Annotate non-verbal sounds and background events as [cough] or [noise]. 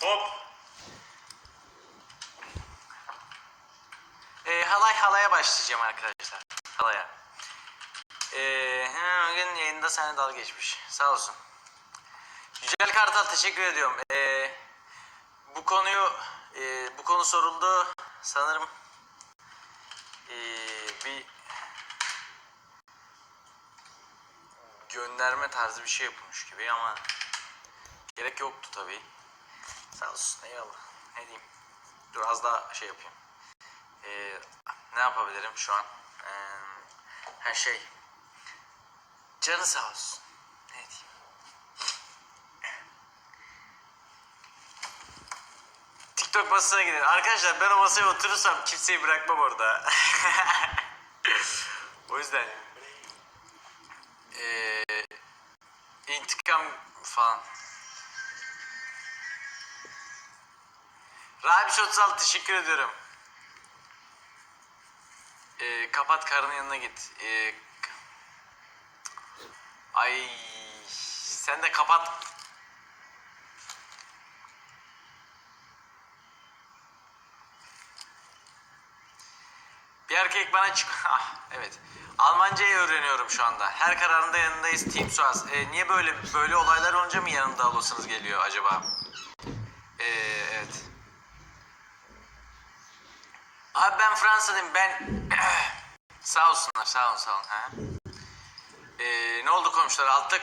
Hop. Ee, halay halaya başlayacağım arkadaşlar. Halaya. Ee, bugün yayında sana dalga geçmiş. Sağ olsun. Yücel Kartal teşekkür ediyorum. Ee, bu konuyu e, bu konu soruldu. Sanırım ee, bir gönderme tarzı bir şey yapılmış gibi ama gerek yoktu tabii. Sağ olsun eyvallah. Ne diyeyim. Dur az daha şey yapayım. Ee, ne yapabilirim şu an? Ee, her şey. Canı sağ olsun. Ne diyeyim? TikTok masasına gidin. Arkadaşlar ben o masaya oturursam kimseyi bırakmam orada. [laughs] o yüzden. Ee, intikam falan. Rabiş 36 teşekkür ediyorum. Ee, kapat karının yanına git. Ee, ay sen de kapat. Bir erkek bana çık... [laughs] Ah, evet. Almancayı öğreniyorum şu anda. Her kararında yanındayız. Team Suaz. Ee, niye böyle böyle olaylar olunca mı yanında olursunuz geliyor acaba? Ee, evet. Abi ben Fransa'dayım. Ben... [clears throat] sağ olsunlar. Sağ olun sağ olun. Ha. Ee, ne oldu komşular? Altta